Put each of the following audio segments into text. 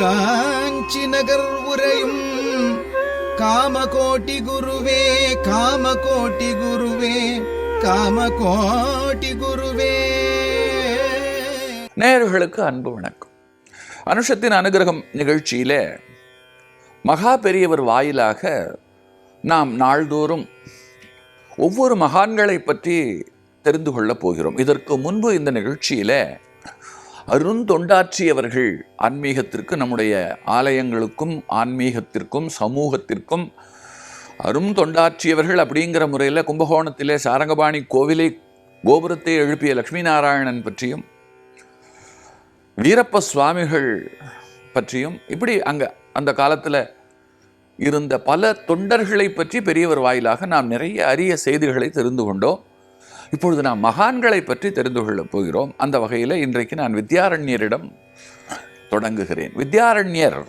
காஞ்சி நகர் உரையும் காமகோட்டி குருவே காமகோட்டி குருவே காமகோட்டி குருவே. நேயர்களுக்கு அன்பு வணக்கம். அனுஷத்தின் அனுகிரகம் நிகழ்ச்சியில மகா பெரியவர் வாயிலாக நாம் நாள்தோறும் ஒவ்வொரு மகான்களை பற்றி தெரிந்து கொள்ளப் போகிறோம். இதற்கு முன்பு இந்த நிகழ்ச்சியில அருந்தொண்டாற்றியவர்கள் ஆன்மீகத்திற்கு நம்முடைய ஆலயங்களுக்கும் ஆன்மீகத்திற்கும் சமூகத்திற்கும் அரும் தொண்டாற்றியவர்கள் அப்படிங்கிற முறையில் கும்பகோணத்திலே சாரங்கபாணி கோவிலை கோபுரத்தை எழுப்பிய லக்ஷ்மி நாராயணன் பற்றியும் வீரப்ப சுவாமிகள் பற்றியும் இப்படி அங்கே அந்த காலத்தில் இருந்த பல தொண்டர்களை பற்றி பெரியவர் வாயிலாக நாம் நிறைய அரிய செய்திகளை தெரிந்து கொண்டோம். இப்பொழுது நாம் மகான்களை பற்றி தெரிந்து கொள்ளப் போகிறோம். அந்த வகையில் இன்றைக்கு நான் வித்யாரண்யரிடம் தொடங்குகிறேன். வித்யாரண்யர்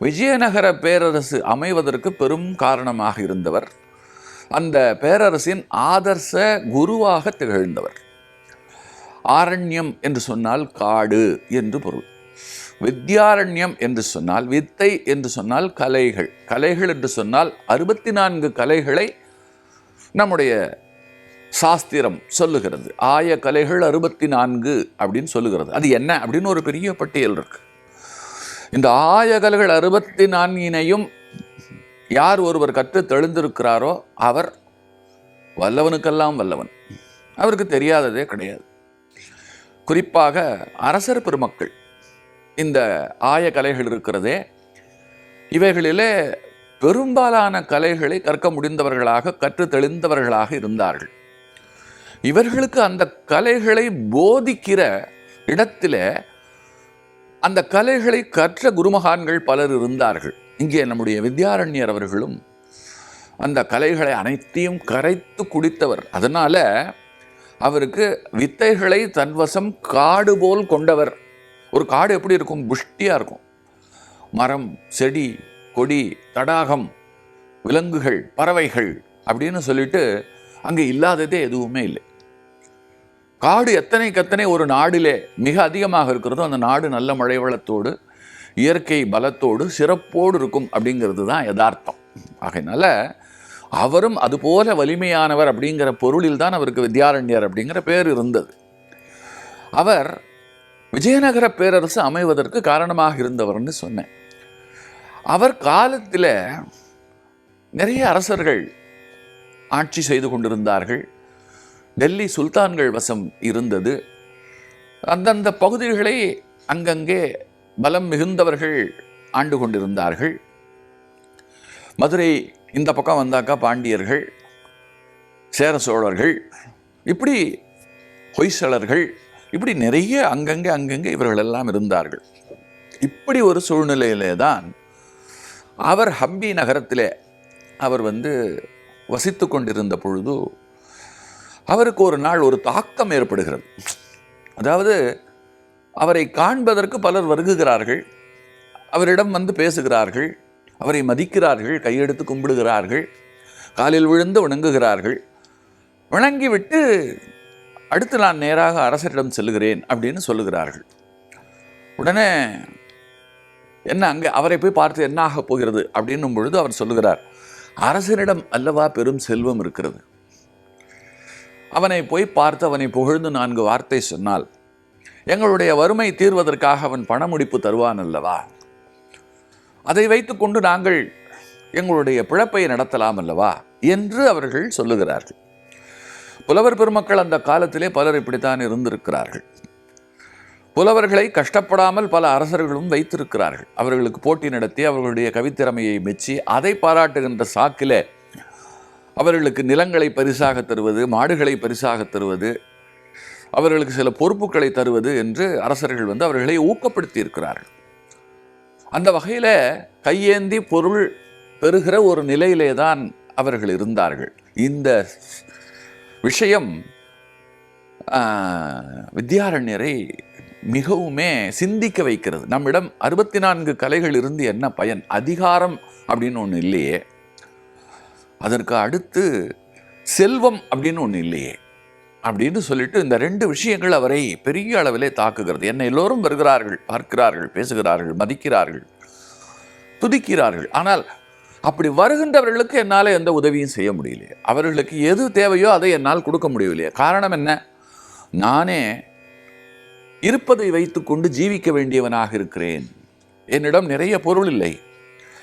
விஜயநகர பேரரசு அமைவதற்கு பெரும் காரணமாக இருந்தவர். அந்த பேரரசின் ஆதர்ச குருவாக திகழ்ந்தவர். ஆரண்யம் என்று சொன்னால் காடு என்று பொருள். வித்யாரண்யம் என்று சொன்னால் வித்தை என்று சொன்னால் கலைகள். கலைகள் என்று சொன்னால் அறுபத்தி நான்கு கலைகளை நம்முடைய சாஸ்திரம் சொல்லுகிறது. ஆய கலைகள் அறுபத்தி நான்கு அப்படின்னு சொல்லுகிறது. அது என்ன? அப்படின்னு ஒரு பெரிய பட்டியல் இருக்கு. இந்த ஆய கலைகள் அறுபத்தி நான்கினையும் யார் ஒருவர் கற்று தெளிந்திருக்கிறாரோ அவர் வல்லவனுக்கெல்லாம் வல்லவன். அவருக்கு தெரியாததே கிடையாது. குறிப்பாக அரசர் பெருமக்கள் இந்த ஆய கலைகள் இருக்கிறதே இவைகளிலே பெரும்பாலான கலைகளை கற்க முடிந்தவர்களாக கற்று தெளிந்தவர்களாக இருந்தார்கள். இவர்களுக்கு அந்த கலைகளை போதிக்கிற இடத்துல அந்த கலைகளை கற்ற குருமகான்கள் பலர் இருந்தார்கள். இங்கே நம்முடைய வித்யாரண்யர் அவர்களும் அந்த கலைகளை அனைத்தையும் கரைத்து குடித்தவர். அதனால் அவருக்கு வித்தைகளை தன்வசம் காடு போல் கொண்டவர். ஒரு காடு எப்படி இருக்கும்? புஷ்டியாக இருக்கும். மரம் செடி கொடி தடாகம் விலங்குகள் பறவைகள் அப்படின்னு சொல்லிட்டு அங்கே இல்லாததே எதுவுமே இல்லை. காடு எத்தனைக்கு எத்தனை ஒரு நாடிலே மிக அதிகமாக இருக்கிறதோ அந்த நாடு நல்ல மழை வளத்தோடு இயற்கை பலத்தோடு சிறப்போடு இருக்கும் அப்படிங்கிறது தான் யதார்த்தம். ஆகையினால அவரும் அதுபோல வலிமையானவர் அப்படிங்கிற பொருளில் தான் அவருக்கு வித்யாரண்யர் அப்படிங்கிற பேர் இருந்தது. அவர் விஜயநகர பேரரசு அமைவதற்கு காரணமாக இருந்தவர்னு சொன்னேன். அவர் காலத்தில் நிறைய அரசர்கள் ஆட்சி செய்து கொண்டிருந்தார்கள். டெல்லி சுல்தான்கள் வசம் இருந்தது. அந்தந்த பகுதிகளை அங்கங்கே பலம் மிகுந்தவர்கள் ஆண்டு கொண்டிருந்தார்கள். மதுரை இந்த பக்கம் வந்தாக்கா பாண்டியர்கள் சேர சோழர்கள் இப்படி ஹொய்சலர்கள் இப்படி நிறைய அங்கங்கே அங்கங்கே இவர்களெல்லாம் இருந்தார்கள். இப்படி ஒரு சூழ்நிலையிலே தான் அவர் ஹம்பி நகரத்திலே அவர் வந்து வசித்து கொண்டிருந்த பொழுது அவருக்கு ஒரு நாள் ஒரு தாக்கம் ஏற்படுகிறது. அதாவது அவரை காண்பதற்கு பலர் வருகுகிறார்கள். அவரிடம் வந்து பேசுகிறார்கள். அவரை மதிக்கிறார்கள். கையெடுத்து கும்பிடுகிறார்கள். காலில் விழுந்து வணங்குகிறார்கள். வணங்கிவிட்டு அடுத்து நான் நேராக அரசரிடம் செல்கிறேன் அப்படின்னு சொல்லுகிறார்கள். உடனே என்ன அங்கே அவரை போய் பார்த்து என்ன ஆகப் போகிறது? அப்படின்னும் பொழுது அவர் சொல்லுகிறார் அரசனிடம் அல்லவா பெரும் செல்வம் இருக்கிறது? அவனை போய் பார்த்து அவனை புகழ்ந்து நான்கு வார்த்தை சொன்னால் எங்களுடைய வறுமை தீர்வதற்காக அவன் பணமுடிப்பு தருவான் அல்லவா? அதை வைத்துக்கொண்டு நாங்கள் எங்களுடைய பிழப்பை நடத்தலாம் அல்லவா? என்று அவர்கள் சொல்லுகிறார்கள். புலவர் பெருமக்கள் அந்த காலத்திலே பலர் இப்படித்தான் இருந்திருக்கிறார்கள். புலவர்களை கஷ்டப்படாமல் பல அரசர்களும் வைத்திருக்கிறார்கள். அவர்களுக்கு போட்டி நடத்தி அவர்களுடைய கவித்திறமையை மெச்சி அதை பாராட்டுகின்ற சாக்கிலே அவர்களுக்கு நிலங்களை பரிசாக தருவது மாடுகளை பரிசாக தருவது அவர்களுக்கு சில பொறுப்புகளை தருவது என்று அரசர்கள் வந்து அவர்களை ஊக்கப்படுத்தி இருக்கிறார்கள் அந்த வகையில் கையேந்தி பொருள் பெறுகிற ஒரு நிலையிலே தான் அவர்கள் இருந்தார்கள். இந்த விஷயம் வித்யாரண்யரை மிகவுமே சிந்திக்க வைக்கிறது. நம்மிடம் அறுபத்தி நான்கு கலைகள் இருந்து என்ன பயன்? அதிகாரம் அப்படின்னு ஒன்று இல்லையே. அதற்கு அடுத்து செல்வம் அப்படின்னு ஒன்று இல்லையே. அப்படின்னு சொல்லிட்டு இந்த ரெண்டு விஷயங்கள் அவரை பெரிய அளவிலே தாக்குகிறது. என்னை எல்லோரும் வருகிறார்கள் பார்க்கிறார்கள் பேசுகிறார்கள் மதிக்கிறார்கள் துதிக்கிறார்கள். ஆனால் அப்படி வருகின்றவர்களுக்கு என்னால் எந்த உதவியும் செய்ய முடியலையே. அவர்களுக்கு எது தேவையோ அதை என்னால் கொடுக்க முடியவில்லையே. காரணம் என்ன? நானே இருப்பதை வைத்துக்கொண்டு ஜீவிக்க வேண்டியவனாக இருக்கிறேன். என்னிடம் நிறைய பொருள் இல்லை.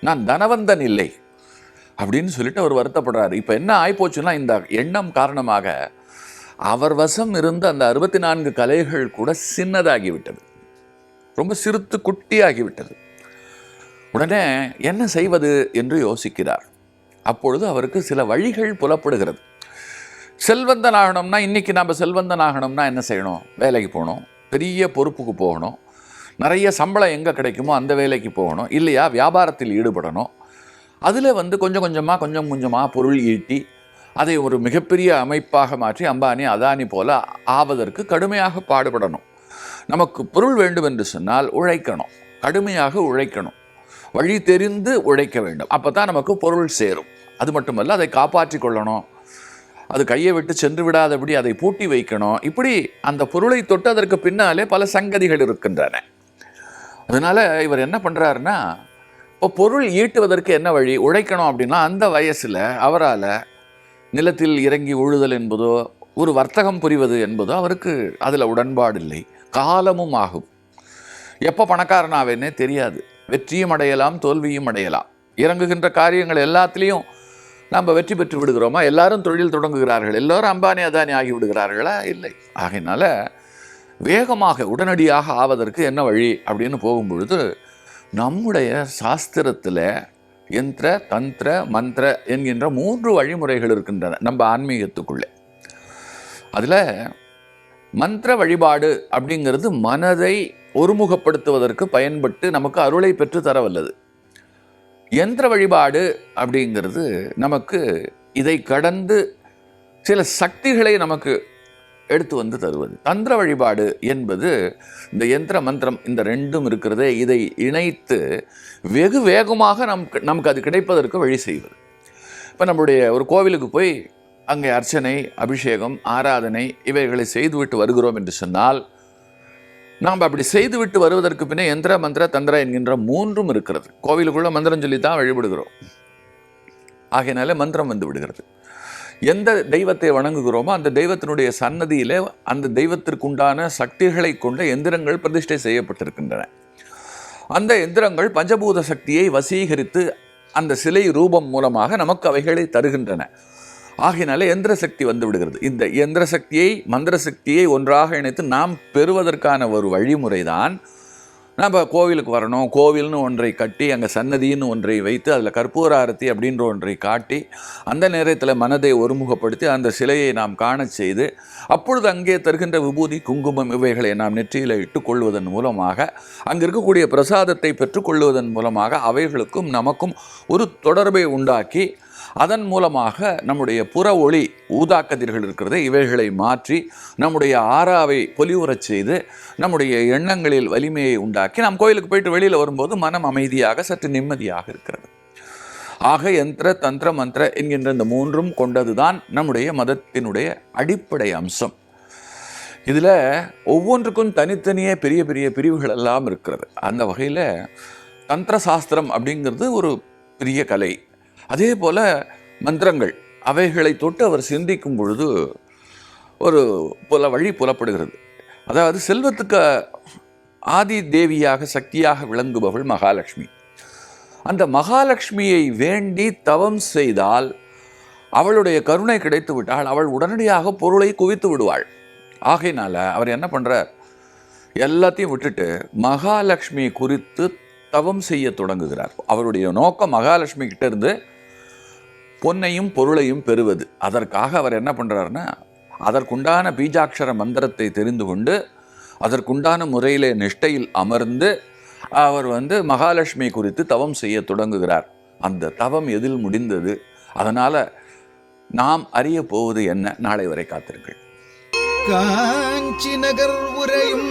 நான் தனவந்தன் இல்லை. அப்படின்னு சொல்லிட்டு அவர் வருத்தப்படுறாரு. இப்போ என்ன ஆயிப்போச்சுன்னா இந்த எண்ணம் காரணமாக அவர் வசம் இருந்த அந்த அறுபத்தி நான்கு கலைகள் கூட சின்னதாகிவிட்டது. ரொம்ப சிறுத்து குட்டியாகிவிட்டது. உடனே என்ன செய்வது என்று யோசிக்கிறார். அப்பொழுது அவருக்கு சில வழிகள் புலப்படுகிறது. செல்வந்தன் ஆகணும்னா இன்னைக்கு நம்ம செல்வந்தன் ஆகணும்னா என்ன செய்யணும்? வேலைக்கு போகணும். பெரிய பொறுப்புக்கு போகணும். நிறைய சம்பளம் எங்கே கிடைக்குமோ அந்த வேலைக்கு போகணும். இல்லையா வியாபாரத்தில் ஈடுபடணும். அதில் வந்து கொஞ்சம் கொஞ்சமாக கொஞ்சம் கொஞ்சமாக பொருள் ஈட்டி அதை ஒரு மிகப்பெரிய அமைப்பாக மாற்றி அம்பானி அதானி போல ஆவதற்கு கடுமையாக பாடுபடணும். நமக்கு பொருள் வேண்டும் என்று சொன்னால் உழைக்கணும். கடுமையாக உழைக்கணும். வழி தெரிந்து உழைக்க வேண்டும். அப்போ தான் நமக்கு பொருள் சேரும். அது மட்டுமல்ல அதை காப்பாற்றி கொள்ளணும். அது கையை விட்டு சென்று விடாதபடி அதை பூட்டி வைக்கணும். இப்படி அந்த பொருளை தொட்டு அதற்கு பின்னாலே பல சங்கதிகள் இருக்கின்றன. அதனால் இவர் என்ன பண்ணுறாருன்னா இப்போ பொருள் ஈட்டுவதற்கு என்ன வழி? உழைக்கணும் அப்படின்னா அந்த வயசில் அவரால் நிலத்தில் இறங்கி உழுதல் என்பதோ ஒரு வர்த்தகம் புரிவது என்பதோ அவருக்கு அதில் உடன்பாடு இல்லை. காலமும் ஆகும். எப்போ பணக்காரனாவேன்னே தெரியாது. வெற்றியும் அடையலாம் தோல்வியும் அடையலாம். இறங்குகின்ற காரியங்கள் எல்லாத்துலேயும் நம்ம வெற்றி பெற்று விடுகிறோமா? எல்லாரும் தொழில் தொடங்குகிறார்கள். எல்லோரும் அம்பானி அதானி ஆகி விடுகிறார்களா? இல்லை. ஆகையினால வேகமாக உடனடியாக ஆவதற்கு என்ன வழி அப்படின்னு போகும்பொழுது நம்முடைய சாஸ்திரத்தில் யந்திர தந்திர மந்திர என்கின்ற மூன்று வழிமுறைகள் இருக்கின்றன நம்ம ஆன்மீகத்துக்குள்ளே. அதில் மந்திர வழிபாடு அப்படிங்கிறது மனதை ஒருமுகப்படுத்துவதற்கு பயன்பட்டு நமக்கு அருளை பெற்று தரவல்லது. யந்திர வழிபாடு அப்படிங்கிறது நமக்கு இதை கடந்து சில சக்திகளை நமக்கு எடுத்து வந்து தருவது. தந்திர வழிபாடு என்பது இந்த யந்திர மந்திரம் இந்த ரெண்டும் இருக்கிறதே. இதை இணைத்து வெகு வேகமாக நமக்கு நமக்கு அது கிடைப்பதற்கு வழி செய்வது. இப்போ நம்முடைய ஒரு கோவிலுக்கு போய் அங்கே அர்ச்சனை அபிஷேகம் ஆராதனை இவைகளை செய்துவிட்டு வருகிறோம் என்று சொன்னால் நாம் அப்படி செய்துவிட்டு வருவதற்கு பின்னே யந்திர மந்திர தந்திர என்கின்ற மூன்றும் இருக்கிறது. கோவிலுக்குள்ள மந்திரம் சொல்லி தான் வழிபடுகிறோம். ஆகையினால மந்திரம் வந்து விடுகிறது. எந்த தெய்வத்தை வணங்குகிறோமோ அந்த தெய்வத்தினுடைய சன்னதியிலே அந்த தெய்வத்திற்குண்டான சக்திகளை கொண்ட எந்திரங்கள் பிரதிஷ்டை செய்யப்பட்டிருக்கின்றன. அந்த எந்திரங்கள் பஞ்சபூத சக்தியை வசீகரித்து அந்த சிலை ரூபம் மூலமாக நமக்கு அவைகளை தருகின்றன. ஆகையினால எந்திர சக்தி வந்து விடுகிறது. இந்த எந்திர சக்தியை மந்திர சக்தியை ஒன்றாக இணைத்து நாம் பெறுவதற்கான ஒரு வழிமுறை தான் நம்ம கோவிலுக்கு வரணும். கோவில்னு ஒன்றை கட்டி அங்கே சன்னதின்னு ஒன்றை வைத்து அதில் கற்பூர ஆரத்தி அப்படின்ற ஒன்றை காட்டி அந்த நேரத்தில் மனதை ஒருமுகப்படுத்தி அந்த சிலையை நாம் காணச் செய்து அப்பொழுது அங்கே தருகின்ற விபூதி குங்குமம் இவைகளை நாம் நெற்றியில் இட்டுக்கொள்வதன் மூலமாக அங்கே இருக்கக்கூடிய பிரசாதத்தை பெற்றுக்கொள்வதன் மூலமாக அவைகளுக்கும் நமக்கும் ஒரு தொடர்பை உண்டாக்கி அதன் மூலமாக நம்முடைய புற ஒளி ஊதாக்கதிர்கள் இருக்கிறது இவைகளை மாற்றி நம்முடைய ஆறாவை பொலிவுறச் செய்து நம்முடைய எண்ணங்களில் வலிமையை உண்டாக்கி நாம் கோயிலுக்கு போயிட்டு வெளியில் வரும்போது மனம் அமைதியாக சற்று நிம்மதியாக இருக்கிறது. ஆக யந்திர தந்திர மந்திர என்கின்ற இந்த மூன்றும் கொண்டதுதான் நம்முடைய மதத்தினுடைய அடிப்படை அம்சம். இதில் ஒவ்வொன்றுக்கும் தனித்தனியே பெரிய பெரிய பிரிவுகள் எல்லாம் இருக்கிறது. அந்த வகையில் தந்திர சாஸ்திரம் அப்படிங்கிறது ஒரு பெரிய கலை. அதே போல் மந்திரங்கள் அவைகளை தொட்டு அவர் சிந்திக்கும் பொழுது ஒரு புல வழி புலப்படுகிறது. அதாவது செல்வத்துக்கு ஆதி தேவியாக சக்தியாக விளங்குபவள் மகாலட்சுமி. அந்த மகாலட்சுமியை வேண்டி தவம் செய்தால் அவளுடைய கருணை கிடைத்து விட்டால் அவள் உடனடியாக பொருளை குவித்து விடுவாள். ஆகையினால அவர் என்ன பண்ணுறார் எல்லாத்தையும் விட்டுட்டு மகாலட்சுமி குறித்து தவம் செய்ய தொடங்குகிறார். அவருடைய நோக்கம் மகாலட்சுமி கிட்ட இருந்து பொன்னையும் பொருளையும் பெறுவது. அதற்காக அவர் என்ன பண்ணுறாருன்னா அதற்குண்டான பீஜாட்சர மந்திரத்தை தெரிந்து கொண்டு அதற்குண்டான முறையிலே நிஷ்டையில் அமர்ந்து அவர் வந்து மகாலட்சுமி குறித்து தவம் செய்ய தொடங்குகிறார். அந்த தவம் எதில் முடிந்தது? அதனால் நாம் அறிய போவது என்ன? நாளை வரை காத்திருங்கள். காஞ்சி நகர் உரையும்